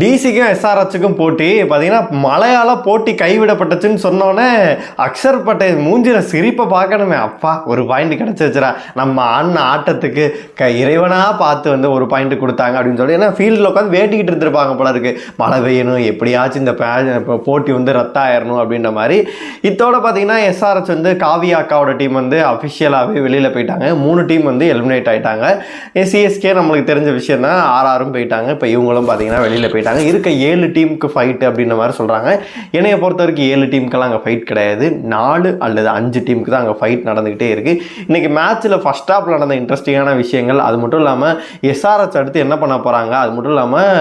டிசிக்கும் எஸ்ஆர்ஹெச்சுக்கும் போட்டி. பார்த்தீங்கன்னா மழையால் போட்டி கைவிடப்பட்டுச்சுன்னு சொன்னோன்னே அக்ஷர் பட்டேல் மூஞ்சில சிரிப்பை பார்க்கணுமே. அப்பா ஒரு பாயிண்ட் கிடச்சிச்சுரா நம்ம ஆடின ஆட்டத்துக்கு க இறைவனாக பார்த்து வந்து ஒரு பாயிண்ட் கொடுத்தாங்க அப்படின்னு சொல்லி ஏன்னா ஃபீல்டில் உட்காந்து வேட்டிக்கிட்டு இருந்திருப்பாங்க போல இருக்கு. மழை பெய்யணும் எப்படியாச்சும் இந்த இப்போ போட்டி வந்து ரத்தாயிரணும் அப்படின்ற மாதிரி. இத்தோட பார்த்தீங்கன்னா எஸ்ஆர்ஹெச் வந்து காவியா அக்காவோட டீம் வந்து அஃபிஷியலாகவே வெளியில் போயிட்டாங்க. மூணு டீம் வந்து எலிமினேட் ஆயிட்டாங்க. சிஎஸ்கே நம்மளுக்கு தெரிஞ்ச விஷயம் தான் ஆர்ஆரும் போயிட்டாங்க. இப்போ இவங்களும் பார்த்தீங்கன்னா வெளியில் போயிட்டாங்க. இருக்க ஏழு டீமுக்கு ஃபைட் அப்படின்ற மாதிரி சொல்கிறாங்க என்னையை பொறுத்த வரைக்கும் ஏழு டீமுக்கெல்லாம் அங்கே ஃபைட் கிடையாது. நாலு அல்லது அஞ்சு டீமுக்கு தான் அங்கே ஃபைட் நடந்துக்கிட்டே இருக்குது இன்றைக்கி மேட்ச்சில் ஃபஸ்ட் ஹாஃபில் நடந்த இன்ட்ரெஸ்டிங்கான விஷயங்கள் அது மட்டும் இல்லாமல் எஸ்ஆர்எஸ் அடுத்து என்ன பண்ண போகிறாங்க அது மட்டும் இல்லாமல்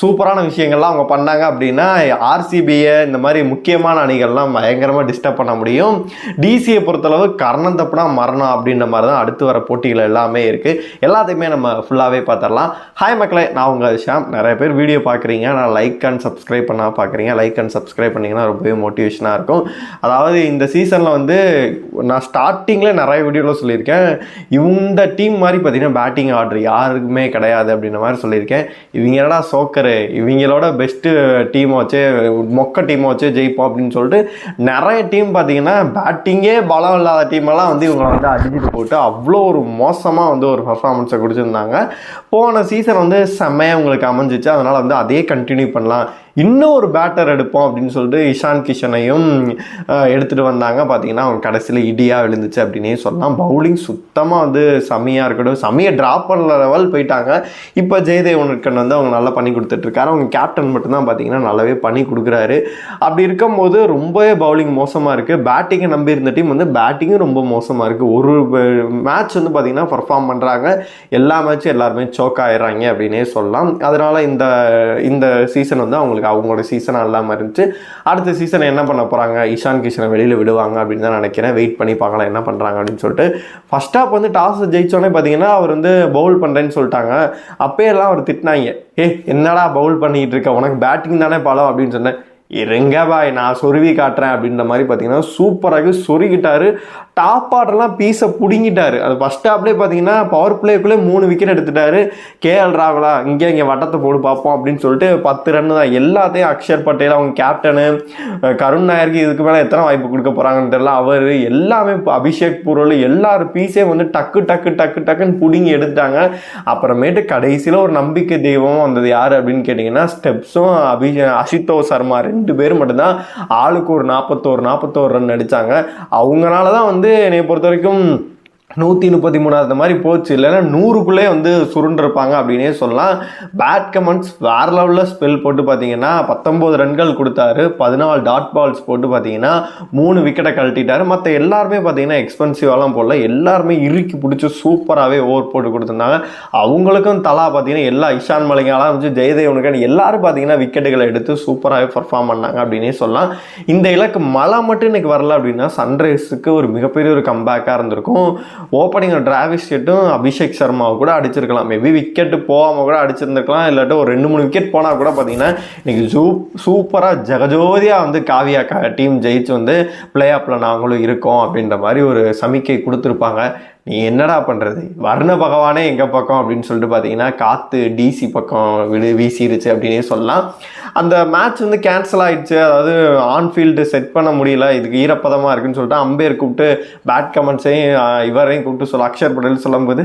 சூப்பரான விஷயங்கள்லாம் அவங்க பண்ணாங்க அப்படின்னா ஆர்சிபியை இந்த மாதிரி முக்கியமான அணிகள்லாம் பயங்கரமாக டிஸ்டர்ப் பண்ண முடியும். டிசியை பொறுத்தளவு கர்ணம் தப்புனா மரணம் அப்படின்ற மாதிரி தான் அடுத்து வர போட்டிகள் எல்லாமே இருக்குது எல்லாத்தையுமே நம்ம ஃபுல்லாகவே பார்த்துடலாம். ஹாய் மக்களே நான் உங்கள் ஷாம். நிறைய பேர் வீடியோ பார்க்குறீங்க நான் லைக் அண்ட் சப்ஸ்கிரைப் பண்ணால் பார்க்குறீங்க லைக் அண்ட் சப்ஸ்கிரைப் பண்ணிங்கன்னா ரொம்பவே மோட்டிவேஷனாக இருக்கும். அதாவது இந்த சீசனில் வந்து நான் ஸ்டார்டிங்கில் நிறைய வீடியோவில் சொல்லியிருக்கேன். இந்த டீம் மாதிரி பார்த்தீங்கன்னா பேட்டிங் ஆர்டர் யாருக்குமே கிடையாது அப்படின்ற மாதிரி சொல்லியிருக்கேன். இவங்களடா சோக்கரு இவங்களோட பெஸ்ட்டு டீமை வச்சு மொக்க டீமை வச்சு ஜெயிப்போம் அப்படின்னு சொல்லிட்டு நிறைய டீம் பார்த்தீங்கன்னா பேட்டிங்கே பலம் இல்லாத டீமெல்லாம் வந்து இவங்களை வந்து அடிச்சுட்டு போட்டு அவ்வளோ ஒரு மோசமாக வந்து ஒரு பர்ஃபார்மன்ஸை கொடுத்துருந்தாங்க போன சீசன் வந்து செம்மையாக உங்களுக்கு அமைஞ்சிச்சு. அதனால் வந்து அதே கண்டினியூ பண்ணலாம். இன்னும் ஒரு பேட்டர் எடுப்போம் அப்படின்னு சொல்லிட்டு இஷான் கிஷனையும் எடுத்துகிட்டு வந்தாங்க. பார்த்தீங்கன்னா அவங்க கடைசியில் இடியாக விழுந்துச்சு அப்படின்னே சொல்லலாம். பவுலிங் சுத்தமாக வந்து செம்மையாக இருக்கட்டும். செம்மையை ட்ராப் பண்ண லெவல் போயிட்டாங்க. இப்போ ஜெயதேவ் உனக்கன் வந்து அவங்க நல்லா பண்ணி கொடுத்துட்ருக்காரு அவங்க கேப்டன் மட்டும்தான் பார்த்தீங்கன்னா நல்லாவே பண்ணி கொடுக்குறாரு. அப்படி இருக்கும்போது ரொம்பவே பவுலிங் மோசமாக இருக்குது பேட்டிங்கை நம்பி இருந்த டீம் வந்து பேட்டிங்கும் ரொம்ப மோசமாக இருக்குது ஒரு மேட்ச் வந்து பார்த்திங்கன்னா பர்ஃபார்ம் பண்ணுறாங்க எல்லா மேட்சும் எல்லாருமே சோக் ஆயிடுறாங்க அப்படின்னே சொல்லலாம். அதனால் இந்த இந்த சீசன் வந்து அவங்களுக்கு அவங்களோட சீசனாக இல்லாமல் இருந்துச்சு. அடுத்த சீசன் என்ன பண்ண போகிறாங்க இஷான் கிஷனை வெளியில் விடுவாங்க அப்படின்னு தான் நினைக்கிறேன். வெயிட் பண்ணி பார்க்கலாம் என்ன பண்ணுறாங்க அப்படின்னு சொல்லிட்டு. ஃபஸ்ட் ஹாப் வந்து டாஸ் ஜெயிச்சோடனே பார்த்தீங்கன்னா அவர் வந்து பவுல் பண்ணுறேன்னு சொல்லிட்டாங்க. அப்போயெல்லாம் அவர் திட்டினாங்க. ஏ என்னடா பவுல் பண்ணிக்கிட்டு இருக்க? உனக்கு பேட்டிங் தானே பழம்? அப்படின்னு சொன்னேன். இருங்க பாய் நான் சொருவி காட்டுறேன் அப்படின்ற மாதிரி பார்த்தீங்கன்னா சூப்பராக சொருகிட்டாரு. டாப் ஆர்டர்லாம் பீஸை பிடுங்கிட்டாரு. அது ஃபஸ்ட் ஹாப்லேயே பார்த்தீங்கன்னா பவர் பிளேக்குள்ளே மூணு விக்கெட் எடுத்துட்டாரு. கேஎல் ராகுலா இங்கே இங்கே வட்டத்தை போடு பார்ப்போம் அப்படின்னு சொல்லிட்டு பத்து ரன் தான். எல்லாத்தையும் அக்ஷர் பட்டேல் அவங்க கேப்டனு கருண் நாயருக்கு இதுக்கு மேலே எத்தனை வாய்ப்பு கொடுக்க போகிறாங்கன்னு தெரியல. அவர் எல்லாமே இப்போ அபிஷேக் பூர்வல் எல்லாரும் பீஸே வந்து டக்கு டக்கு டக்கு டக்குன்னு பிடுங்கி எடுத்துட்டாங்க. அப்புறமேட்டு கடைசியில் ஒரு நம்பிக்கை தெய்வம் வந்தது யார் அப்படின்னு கேட்டிங்கன்னா ஸ்டெப்ஸும் அபிஷே அசித்தோ சர்மா ரெண்டு ரெண்டு பேர் மட்டும்தான் ஆளுக்கு ஒரு நாற்பத்தோரு நாற்பத்தோரு ரன் அடித்தாங்க அவங்களால தான் வந்து என்னை பொறுத்த வரைக்கும் நூற்றி முப்பத்தி மூணாவது மாதிரி போச்சு. இல்லைன்னா நூறுக்குள்ளே வந்து சுருண்டிருப்பாங்க அப்படின்னே சொல்லலாம். பேட் கமெண்ட்ஸ் வேற லெவலில் ஸ்பெல் போட்டு பார்த்தீங்கன்னா பத்தொம்போது ரன்கள் கொடுத்தாரு. பதினாலு டாட் பால்ஸ் போட்டு பார்த்தீங்கன்னா மூணு விக்கெட்டை கழட்டிட்டாரு. மற்ற எல்லாருமே பார்த்தீங்கன்னா எக்ஸ்பென்சிவாலாம் போடல. எல்லாருமே இறுக்கி பிடிச்சி சூப்பராகவே ஓவர் போட்டு கொடுத்துருந்தாங்க. அவங்களுக்கும் தலா பார்த்தீங்கன்னா எல்லா இஷான் மலிங்காலாம் வச்சு ஜெயதேவனுக்கான எல்லாரும் பார்த்தீங்கன்னா விக்கெட்டுகளை எடுத்து சூப்பராகவே பர்ஃபார்ம் பண்ணாங்க அப்படின்னே சொல்லலாம். இந்த இலக்கு மழை மட்டும் இன்னைக்கு வரல அப்படின்னா சன்ரைஸுக்கு ஒரு மிகப்பெரிய ஒரு கம்பேக்காக இருந்திருக்கும். ஓப்பனிங் டிராவிஸ் ஷெட்டும் அபிஷேக் சர்மாவை கூட அடிச்சிருக்கலாம். மேபி விக்கெட்டு போகாமல் கூட அடிச்சிருந்துருக்கலாம். இல்லாட்டி ஒரு ரெண்டு மூணு விக்கெட் போனால் கூட பார்த்தீங்கன்னா இன்றைக்கி சூ சூப்பராக ஜெகஜோதியாக வந்து காவியா டீம் ஜெயிச்சு வந்து பிளே ஆஃபில் நாங்களும் இருக்கோம் அப்படின்ற மாதிரி ஒரு சமிக்கை கொடுத்துருப்பாங்க. நீ என்னடா பண்ணுறது வர்ண பகவானே எங்கள் பக்கம் அப்படின்னு சொல்லிட்டு பார்த்தீங்கன்னா காற்று டிசி பக்கம் விடு வீசிருச்சு அப்படின்னே சொல்லலாம். அந்த மேட்ச் வந்து கேன்சல் ஆயிடுச்சு. அதாவது ஆன்ஃபீல்டு செட் பண்ண முடியல. இதுக்கு ஈரப்பதமாக இருக்குன்னு சொல்லிட்டு அம்பேர் கூப்பிட்டு பேட் கமெண்ட்ஸையும் இவரையும் கூப்பிட்டு சொல்ல அக்ஷர் பட்டேல் சொல்லும்போது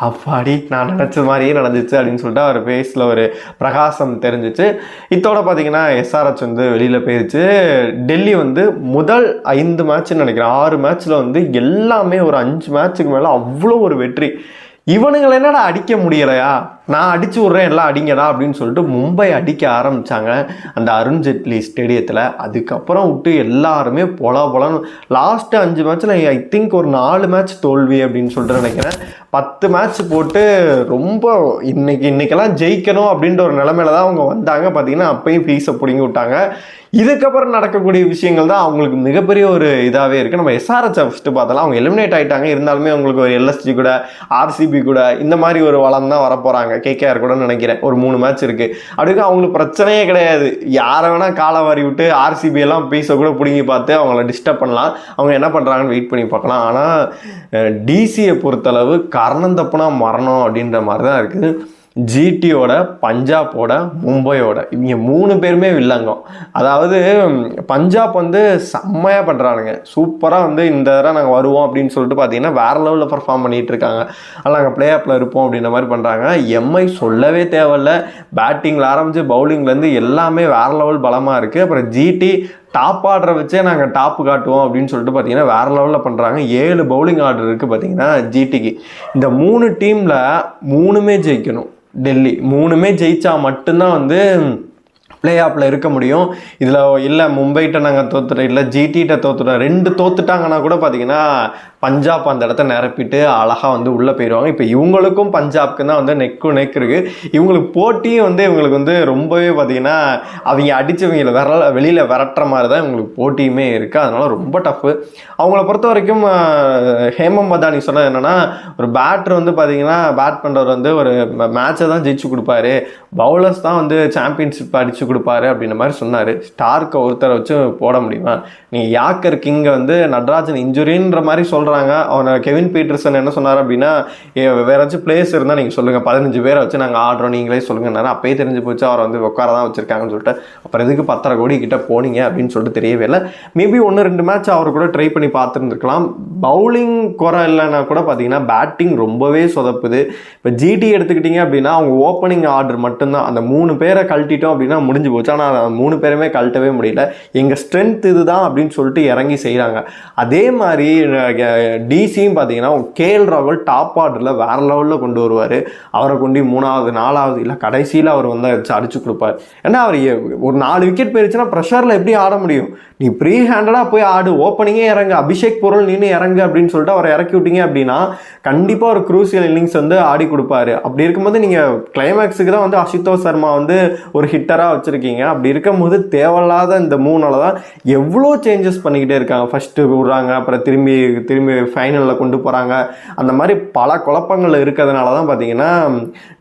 அப்பாடி நான் நினச்ச மாதிரியே நடந்துச்சு அப்படின்னு சொல்லிட்டு அவர் ஃபேஸில் ஒரு பிரகாசம் தெரிஞ்சிச்சு. இத்தோட பார்த்தீங்கன்னா எஸ்ஆர்ஹெச் வந்து வெளியில் போயிருச்சு. டெல்லி வந்து முதல் ஐந்து மேட்ச்னு நினைக்கிறேன். ஆறு மேட்ச்சில் வந்து எல்லாமே ஒரு அஞ்சு மேட்ச்சுக்கு மேலே அவ்வளோ ஒரு வெற்றி. இவனுங்களை என்னடா அடிக்க முடியலையா? நான் அடிச்சு விட்றேன் எல்லாம் அடிங்கடா அப்படின்னு சொல்லிட்டு மும்பை அடிக்க ஆரம்பித்தாங்க அந்த அருண் ஜெட்லி ஸ்டேடியத்தில். அதுக்கப்புறம் விட்டு எல்லாருமே பொல பொலன்னு லாஸ்ட்டு அஞ்சு மேட்ச்சில் ஐ திங்க் ஒரு நாலு மேட்ச் தோல்வி அப்படின்னு சொல்லிட்டு நினைக்கிறேன். பத்து மேட்ச் போட்டு ரொம்ப இன்னைக்கு இன்னைக்கெல்லாம் ஜெயிக்கணும் அப்படின்ற ஒரு நிலமையில தான் அவங்க வந்தாங்க. பார்த்தீங்கன்னா அப்பயும் ஃபீஸை பிடுங்கி விட்டாங்க. இதுக்கப்புறம் நடக்கக்கூடிய விஷயங்கள் தான் அவங்களுக்கு மிகப்பெரிய ஒரு இதாகவே இருக்குது நம்ம எஸ்ஆர்ஹெச் ஃபஸ்ட்டு பார்த்தாலும் அவங்க எலிமினேட் ஆகிட்டாங்க இருந்தாலுமே அவங்களுக்கு ஒரு எல்எஸ்ஜி கூட ஆர்சிபி கூட இந்த மாதிரி ஒரு வளம் தான் வரப்போகிறாங்க கேகேஆர் கூட நினைக்கிறேன். ஒரு மூணு மேட்ச் இருக்குது அதுக்கு அவங்களுக்கு பிரச்சனையே கிடையாது. யாரை வேணால் காலை வாரி விட்டு ஆர்சிபி எல்லாம் பீஸை கூட பிடுங்கி பார்த்து அவங்கள டிஸ்டர்ப் பண்ணலாம். அவங்க என்ன பண்ணுறாங்கன்னு வெயிட் பண்ணி பார்க்கலாம். ஆனால் டிசியை பொறுத்தளவு கரணம் தப்புனா மரணம் அப்படின்ற மாதிரி தான் இருக்குது. ஜிடியோட பஞ்சாபோட மும்பையோட இவங்க மூணு பேருமே வில்லங்கம். அதாவது பஞ்சாப் வந்து செம்மையாக பண்ணுறானுங்க சூப்பராக வந்து இந்த தடவை நாங்கள் வருவோம் அப்படின்னு சொல்லிட்டு பார்த்தீங்கன்னா வேற லெவலில் பர்ஃபார்ம் பண்ணிகிட்டு இருக்காங்க. அதில் நாங்கள் பிளே ஆப்பில் இருப்போம் அப்படின்ற மாதிரி பண்ணுறாங்க எம்ஐ சொல்லவே தேவையில்ல. பேட்டிங்கில் ஆரம்பித்து பவுலிங்லேருந்து எல்லாமே வேற லெவல் பலமாக இருக்குது அப்புறம் ஜிடி டாப் ஆர்டரை வச்சே நாங்கள் டாப் காட்டுவோம் அப்படின்னு சொல்லிட்டு பார்த்தீங்கன்னா வேறு லெவலில் பண்ணுறாங்க ஏழு பவுலிங் ஆர்டர் இருக்குது பார்த்தீங்கன்னா ஜிடிக்கு இந்த மூணு டீமில் மூணுமே ஜெயிக்கணும். டெல்லி. மூணுமே ஜெயித்தா மட்டும்தான் வந்து பிளே ஆஃபில் இருக்க முடியும். இதில் இல்லை மும்பைகிட்ட நாங்கள் தோத்துட்டோம் இல்லை ஜிடிகிட்ட தோத்துட்டோம். ரெண்டு தோத்துட்டாங்கன்னா கூட பார்த்தீங்கன்னா பஞ்சாப் அந்த இடத்த நிரப்பிட்டு அழகாக வந்து உள்ளே போயிடுவாங்க இப்போ இவங்களுக்கும் பஞ்சாப்க்கு தான் வந்து நெக்கு நெக் இருக்குது இவங்களுக்கு போட்டியும் வந்து இவங்களுக்கு வந்து ரொம்பவே பார்த்திங்கன்னா அவங்க அடித்தவங்களை விர வெளியில் விரட்டுற மாதிரி தான் இவங்களுக்கு போட்டியுமே இருக்குது அதனால் ரொம்ப டஃப்பு அவங்கள பொறுத்த வரைக்கும் ஹேமம் பதானி சொன்னது என்னென்னா ஒரு பேட்ரு வந்து பார்த்திங்கன்னா பேட் பண்ணுறவர் வந்து ஒரு மேட்சை தான் ஜெயிச்சு கொடுப்பாரு. பவுலர்ஸ் தான் வந்து சாம்பியன்ஷிப் அடித்து கொடுப்பாரு அப்படின்ற மாதிரி சொன்னார். ஸ்டார்க்கை ஒருத்தரை வச்சு போட முடியுமா? நீங்கள் யாக்கர் கிங்கை வந்து நடராஜன் இன்ஜுரின்ற மாதிரி சொல்கிற சொல்கிறாங்க அவனை கெவின் பீட்டர்சன் என்ன சொன்னார் அப்படின்னா "ஏ, வேற ஏதாச்சும் பிளேஸ் இருந்தால் நீங்கள் சொல்லுங்கள் பதினஞ்சு பேரை வச்சு நாங்கள் ஆடுறோம். நீங்களே சொல்லுங்கன்னாரு. அப்பயே தெரிஞ்சு போச்சு அவரை வந்து உட்கார தான் வச்சுருக்காங்கன்னு சொல்லிட்டு. அப்புறம் எதுக்கு பத்தரை கோடி கிட்ட போனீங்க? அப்படின்னு சொல்லிட்டு தெரியவே இல்லை. மேபி ஒன்று ரெண்டு மேட்ச் அவர் கூட ட்ரை பண்ணி பார்த்துருந்துருக்கலாம். பவுலிங் குறை இல்லைன்னா கூட பார்த்தீங்கன்னா பேட்டிங் ரொம்பவே சொதப்புது. இப்போ ஜிடி எடுத்துக்கிட்டீங்க அப்படின்னா அவங்க ஓப்பனிங் ஆர்டர் மட்டும்தான். அந்த மூணு பேரை கழட்டிட்டோம் அப்படின்னா முடிஞ்சு போச்சு. ஆனால் அந்த மூணு பேருமே கழட்டவே முடியல. எங்கள் ஸ்ட்ரென்த் இதுதான் அப்படின்னு சொல்லிட்டு இறங்கி செய்கிறாங்க அதே மாதிரி டிசியும் பார்த்தீங்கன்னா கேஎல் ராகுல் டாப் ஆர்டரில் வேற லெவலில் கொண்டு வருவார். அவரை கொண்டு மூணாவது நாலாவது இல்லை கடைசியில் அவர் வந்து அடிச்சு கொடுப்பார். ஏன்னா அவர் ஒரு நாலு விக்கெட் போயிருச்சுன்னா ப்ரெஷரில் எப்படி ஆட முடியும்? நீ ப்ரீ ஹேண்டடாக போய் ஆடு ஓப்பனிங்கே இறங்க அபிஷேக் பொருள் நின்று இறங்கு அப்படின்னு சொல்லிட்டு அவரை இறக்கி விட்டீங்க அப்படின்னா கண்டிப்பாக ஒரு குரூசியல் இன்னிங்ஸ் வந்து ஆடி கொடுப்பாரு. அப்படி இருக்கும்போது நீங்கள் கிளைமேக்ஸுக்கு தான் வந்து அசுதோஷ் சர்மா வந்து ஒரு ஹிட்டராக வச்சுருக்கீங்க. அப்படி இருக்கும்போது தேவையில்லாத இந்த மூணால தான் எவ்வளோ சேஞ்சஸ் பண்ணிக்கிட்டே இருக்காங்க. ஃபஸ்ட்டு விடுறாங்க அப்புறம் திரும்பி திரும்பி ஃபைனலில் கொண்டு போகிறாங்க அந்த மாதிரி பல குழப்பங்கள் இருக்கிறதுனால தான் பார்த்தீங்கன்னா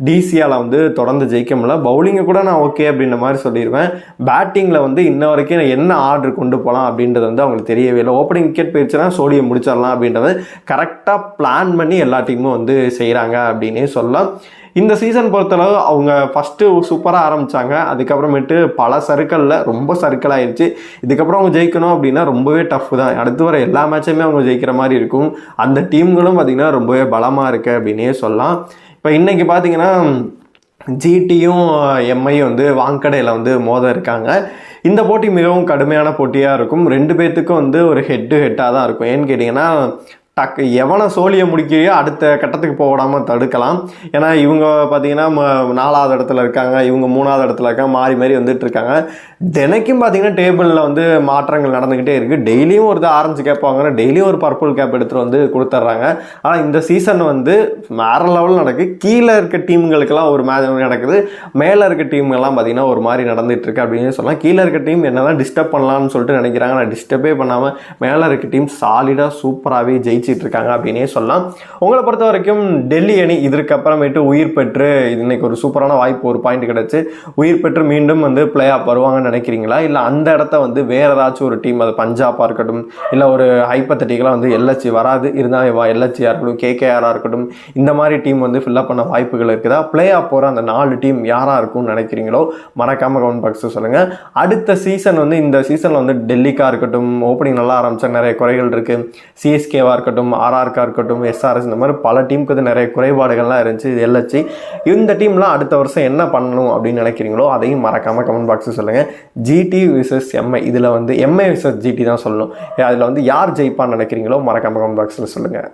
டிசியால் வந்து தொடர்ந்து ஜெயிக்க முடியல. பவுலிங்கை கூட நான் ஓகே அப்படின்ற மாதிரி சொல்லிடுவேன் பேட்டிங்கில் வந்து இன்ன வரைக்கும் நான் என்ன ஆர்டர் கொண்டு போகலாம் அப்படின்றது வந்து அவங்களுக்கு தெரியவே இல்லை. ஓப்பனிங் விக்கெட் போயிடுச்சுன்னா சோடியம் முடிச்சிடலாம் அப்படின்றது கரெக்டாக பிளான் பண்ணி எல்லா டீமும் வந்து செய்கிறாங்க அப்படின்னே சொல்லலாம். இந்த சீசன் பொறுத்தளவு அவங்க ஃபஸ்ட்டு சூப்பராக ஆரம்பித்தாங்க அதுக்கப்புறமேட்டு பல சர்க்கிளில் ரொம்ப சர்க்கிள் ஆயிடுச்சு இதுக்கப்புறம் அவங்க ஜெயிக்கணும் அப்படின்னா ரொம்பவே டஃப் தான். அடுத்து வர எல்லா மேட்சுமே அவங்க ஜெயிக்கிற மாதிரி இருக்கும். அந்த டீம்களும் பார்த்திங்கன்னா ரொம்பவே பலமாக இருக்குது அப்படின்னே சொல்லலாம். இப்போ இன்றைக்கி பார்த்தீங்கன்னா ஜிடியும் எம்ஐயும் வந்து வாங்கடையில் வந்து மோத இருக்காங்க. இந்த போட்டி மிகவும் கடுமையான போட்டியாக இருக்கும். ரெண்டு பேர்த்துக்கும் வந்து ஒரு ஹெட் டு ஹெட்டாக தான் இருக்கும். ஏன்னு கேட்டிங்கன்னா டக்கு எவனை சோழியை முடிக்கிறியோ அடுத்த கட்டத்துக்கு போடாமல் தடுக்கலாம். ஏன்னா இவங்க பார்த்தீங்கன்னா ம- நாலாவது இடத்துல இருக்காங்க. இவங்க மூணாவது இடத்துல இருக்காங்க. மாறி மாறி வந்துட்டு இருக்காங்க. தினைக்கும் பார்த்தீங்கன்னா டேபிளில் வந்து மாற்றங்கள் நடந்துக்கிட்டே இருக்குது டெய்லியும் ஒரு ஆரஞ்சு கேப் வாங்குறேன் டெய்லியும் ஒரு பர்பிள் கேப் எடுத்துகிட்டு வந்து கொடுத்துட்றாங்க. ஆனால் இந்த சீசன் வந்து வேறு லெவலில் நடக்குது கீழே இருக்க டீம்களுக்கெல்லாம் ஒரு மேட்ச் நடக்குது. மேலே இருக்க டீம்கள்லாம் பார்த்தீங்கன்னா ஒரு மாதிரி நடந்துகிட்டு இருக்கு அப்படின்னு சொல்லலாம். கீழே இருக்க டீம் என்னதான் டிஸ்டர்ப் பண்ணலாம்னு சொல்லிட்டு நினைக்கிறாங்க. நான் டிஸ்டர்பே பண்ணாமல் மேலே இருக்க டீம் சாலிடாக சூப்பராகவே ஜெயிச்சிட்டு இருக்காங்க அப்படின்னே சொல்லலாம். உங்களை பொறுத்த வரைக்கும் டெல்லி அணி இதற்கு அப்புறமேட்டு உயிர் பெற்று இன்னைக்கு ஒரு சூப்பரான வாய்ப்பு ஒரு பாயிண்ட் கிடச்சி உயிர் பெற்று மீண்டும் வந்து பிளே ஆஃப் வருவாங்கன்னு நினைக்கிறீங்களா? இல்லை அந்த இடத்த வந்து வேற ஏதாச்சும் ஒரு டீம் அது பஞ்சாபாக இருக்கட்டும் இல்லை ஒரு ஹைப்பத்தட்டிக்கலாக வந்து எல்எச்சி வராது இருந்தால் எல்எச்சியாக இருக்கட்டும் கேகேஆராக இருக்கட்டும் இந்த மாதிரி டீம் வந்து ஃபில்லப் பண்ண வாய்ப்புகள் இருக்குதா? பிளே ஆஃப் போகிற அந்த நாலு டீம் யாராக இருக்கும்னு நினைக்கிறீங்களோ மறக்காமல் கவுண்ட் பாக்ஸ் சொல்லுங்கள் அடுத்த சீசன் வந்து இந்த சீசனில் வந்து டெல்லிக்காக இருக்கட்டும் ஓப்பனிங் நல்லா ஆரம்பிச்சா நிறைய குறைகள் இருக்குது சிஎஸ்கேவாக இருக்கட்டும் இருக்கட்டும் ஆர்ஆர்கா இருக்கட்டும் எஸ்ஆர்எஸ் இந்த மாதிரி பல டீமுக்கு வந்து நிறைய குறைபாடுகள்லாம் இருந்துச்சு. இது எல்ஹெச்சி இந்த டீம்லாம் அடுத்த வருஷம் என்ன பண்ணணும் அப்படின்னு நினைக்கிறீங்களோ அதையும் மறக்காமல் கமெண்ட் பாக்ஸில் சொல்லுங்கள் ஜிடி விசஸ் எம்ஐ இதில் வந்து எம்ஐ விசஸ் ஜிடி தான் சொல்லணும். அதில் வந்து யார் ஜெயிப்பான்னு நினைக்கிறீங்களோ மறக்காம கமெண்ட் பாக்ஸில் சொல்லுங்கள்